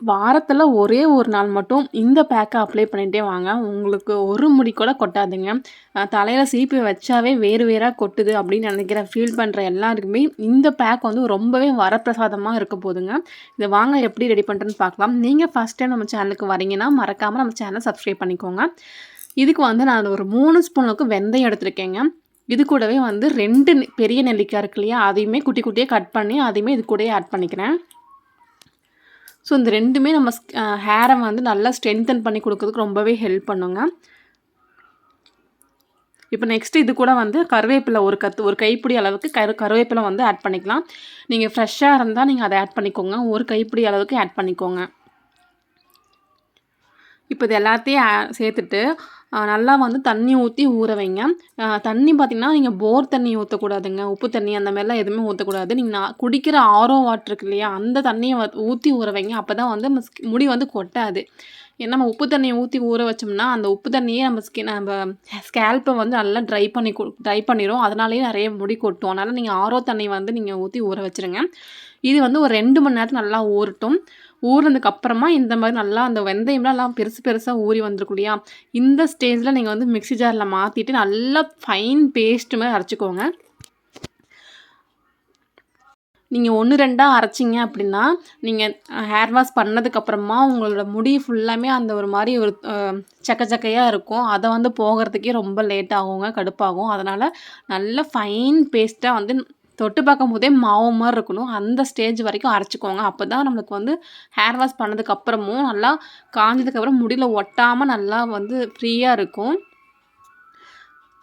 வாரத்தில் ஒரே ஒரு நாள் மட்டும் இந்த பேக்கை அப்ளை பண்ணிகிட்டே வாங்க. உங்களுக்கு ஒரு முடி கூட கொட்டாதுங்க. தலையில் சீப்பி வச்சாவே வேறு வேறாக கொட்டுது அப்படின்னு நினைக்கிற ஃபீல் பண்ணுற எல்லாருக்குமே இந்த பேக் வந்து ரொம்பவே வரப்பிரசாதமாக இருக்க போதுங்க. இதை வாங்க எப்படி ரெடி பண்ணுறேன்னு பார்க்கலாம். நீங்கள் ஃபஸ்ட் டைம் நம்ம சேனலுக்கு வரீங்கன்னா மறக்காமல் நம்ம சேனலை சப்ஸ்கிரைப் பண்ணிக்கோங்க. இதுக்கு வந்து நான் ஒரு மூணு ஸ்பூனுக்கு வெந்தயம் எடுத்திருக்கேங்க. இது கூடவே வந்து ரெண்டு பெரிய நெல்லிக்காய் இருக்கு இல்லையா அதையுமே குட்டி குட்டியாக கட் பண்ணி அதையுமே இது கூடயே ஆட் பண்ணிக்கிறேன். ஸோ இந்த ரெண்டுமே நம்ம ஹேரை வந்து நல்லா ஸ்ட்ரென்தன் பண்ணி கொடுக்கறதுக்கு ரொம்பவே ஹெல்ப் பண்ணுங்க. இப்போ நெக்ஸ்ட் இது கூட வந்து கருவேப்பிலை ஒரு கத்து ஒரு கைப்பிடி அளவுக்கு கரு கருவேப்பிலை வந்து ஆட் பண்ணிக்கலாம். நீங்கள் ஃப்ரெஷ்ஷாக இருந்தால் நீங்கள் அதை ஆட் பண்ணிக்கோங்க. ஒரு கைப்பிடி அளவுக்கு ஆட் பண்ணிக்கோங்க. இப்போ இது எல்லாத்தையும் சேர்த்துட்டு நல்லா வந்து தண்ணி ஊற்றி ஊற வைங்க. தண்ணி பார்த்திங்கன்னா நீங்கள் போர் தண்ணி ஊற்றக்கூடாதுங்க உப்பு தண்ணி அந்த மாதிரிலாம் எதுவுமே ஊற்றக்கூடாது நீங்கள் நான் குடிக்கிற ஆரோ வாட்டர் இருக்கு இல்லையா அந்த தண்ணியை ஊற்றி ஊற வைங்க. அப்போ தான் வந்து முடி வந்து கொட்டாது. ஏன்னா நம்ம உப்பு தண்ணியை ஊற்றி ஊற வச்சோம்னா அந்த உப்பு தண்ணியே நம்ம ஸ்கின் நம்ம ஸ்கேல்ப்பை வந்து நல்லா ட்ரை பண்ணி ட்ரை பண்ணிடும் அதனாலேயே நிறைய முடி கொட்டும். அதனால் நீங்கள் ஆரோ தண்ணி வந்து நீங்கள் ஊற்றி ஊற வச்சுருங்க. இது வந்து ஒரு ரெண்டு மணி நேரத்துக்கு நல்லா ஊறட்டும். ஊறினதுக்கு அப்புறமா இந்த மாதிரி நல்லா அந்த வெந்தயம்லாம் எல்லாம் பெருசு பெருசாக ஊறி வந்திருக்கும் இல்லையா இந்த ஸ்டேஜில் நீங்கள் வந்து மிக்சி ஜாரில் மாற்றிட்டு நல்லா ஃபைன் பேஸ்ட்டு மாதிரி அரைச்சிக்கோங்க. நீங்கள் ஒன்று ரெண்டாக அரைச்சிங்க அப்படின்னா நீங்கள் ஹேர் வாஷ் பண்ணதுக்கப்புறமா உங்களோட முடி ஃபுல்லாமே அந்த ஒரு மாதிரி ஒரு சக்க சக்கையாக இருக்கும். அதை வந்து போகிறதுக்கே ரொம்ப லேட் ஆகுங்க கடுப்பாகும். அதனால் நல்ல ஃபைன் பேஸ்ட்டாக வந்து தொட்டு பார்க்கும்போதே மாவு மாதிரி இருக்கணும். அந்த ஸ்டேஜ் வரைக்கும் அரைச்சிக்கோங்க. அப்போ தான் நம்மளுக்கு வந்து ஹேர் வாஷ் பண்ணதுக்கப்புறமும் நல்லா காஞ்சதுக்கப்புறம் முடியில் ஒட்டாமல் நல்லா வந்து ஃப்ரீயாக இருக்கும்.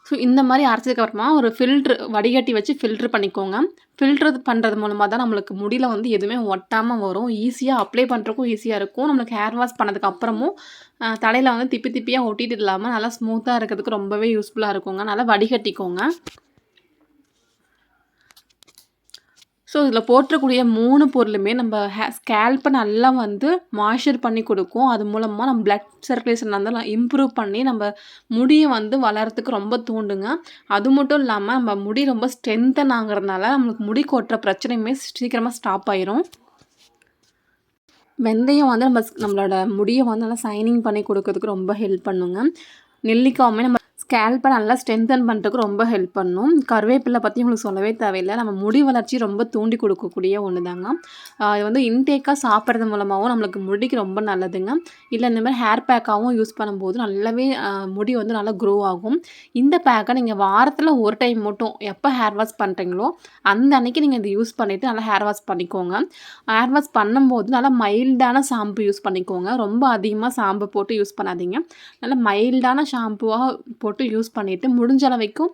ஸோ இந்த மாதிரி அரைச்சதுக்கப்புறமா ஒரு ஃபில்ட்ரு வடிகட்டி வச்சு ஃபில்ட்ரு பண்ணிக்கோங்க. ஃபில்ட்ரு பண்ணுறது மூலமாக தான் நம்மளுக்கு முடியில் வந்து எதுவுமே ஒட்டாமல் வரும். ஈஸியாக அப்ளை பண்ணுறக்கும் ஈஸியாக இருக்கும். நம்மளுக்கு ஹேர் வாஷ் பண்ணதுக்கப்புறமும் தலையில் வந்து திப்பி திப்பியாக ஒட்டிட்டு இல்லாமல் நல்லா ஸ்மூத்தாக இருக்கிறதுக்கு ரொம்பவே யூஸ்ஃபுல்லாக இருக்குங்க. நல்லா வடிகட்டிக்கோங்க. ஸோ இதில் போற்றக்கூடிய மூணு பொருளுமே நம்ம ஹே ஸ்கேல்ப்பை நல்லா வந்து மாய்ச்சர் பண்ணி கொடுக்கும். அது மூலமாக நம்ம பிளட் சர்க்குலேஷன் வந்து இம்ப்ரூவ் பண்ணி நம்ம முடியை வந்து வளர்கிறதுக்கு ரொம்ப தூண்டுங்க. அது மட்டும் இல்லாமல் நம்ம முடி ரொம்ப ஸ்ட்ரென்தன் ஆகிறதுனால நம்மளுக்கு முடி கொட்டுற பிரச்சனையுமே சீக்கிரமாக ஸ்டாப் ஆயிரும். வெந்தயம் வந்து நம்ம நம்மளோட முடியை வந்து நல்லா சைனிங் பண்ணி கொடுக்கறதுக்கு ரொம்ப ஹெல்ப் பண்ணுங்க. நெல்லிக்காவுமே நம்ம ஸ்கேல்பை நல்லா ஸ்ட்ரென்தன் பண்ணுறதுக்கு ரொம்ப ஹெல்ப் பண்ணும். கருவேப்பிலை பற்றி உங்களுக்கு சொல்லவே தேவையில்லை. நம்ம முடி வளர்ச்சி ரொம்ப தூண்டி கொடுக்கக்கூடிய ஒன்று தாங்க இது வந்து இன்டேக்காக சாப்பிட்றது மூலமாகவும் நம்மளுக்கு முடிக்கு ரொம்ப நல்லதுங்க. இல்லை இந்த மாதிரி ஹேர் பேக்காகவும் யூஸ் பண்ணும்போது நல்லாவே முடி வந்து நல்லா க்ரோ ஆகும். இந்த பேக்கை நீங்கள் வாரத்தில் ஒரு டைம் மட்டும் எப்போ ஹேர் வாஷ் பண்ணுறீங்களோ அந்த அன்னைக்கு நீங்கள் இதை யூஸ் பண்ணிவிட்டு நல்லா ஹேர் வாஷ் பண்ணிக்கோங்க. ஹேர் வாஷ் பண்ணும்போது நல்லா மைல்டான ஷாம்பு யூஸ் பண்ணிக்கோங்க. ரொம்ப அதிகமாக ஷாம்பு போட்டு யூஸ் பண்ணாதீங்க. நல்லா மைல்டான ஷாம்புவாக போட்டு போட்டு யூஸ் பண்ணிவிட்டு முடிஞ்ச அளவைக்கும்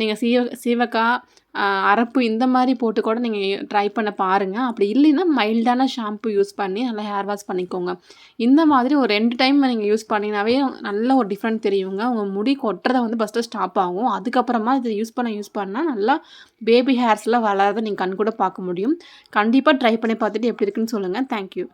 நீங்கள் சீவ சீவக்காய் அரப்பு இந்த மாதிரி போட்டு கூட நீங்கள் ட்ரை பண்ண பாருங்கள் அப்படி இல்லைன்னா மைல்டான ஷாம்பு யூஸ் பண்ணி நல்லா ஹேர் வாஷ் பண்ணிக்கோங்க. இந்த மாதிரி ஒரு ரெண்டு டைம் நீங்கள் யூஸ் பண்ணினாவே நல்ல ஒரு டிஃப்ரெண்ட் தெரியுங்க. உங்கள் முடி கொட்டுறதை வந்து ஃபஸ்ட்டு ஸ்டாப் ஆகும். அதுக்கப்புறமா இதை யூஸ் பண்ண யூஸ் பண்ணால் நல்லா பேபி ஹேர்ஸ்லாம் வளரதை நீங்கள் கண் கூட பார்க்க முடியும். கண்டிப்பாக ட்ரை பண்ணி பார்த்துட்டு எப்படி இருக்குன்னு சொல்லுங்கள் தேங்க்யூ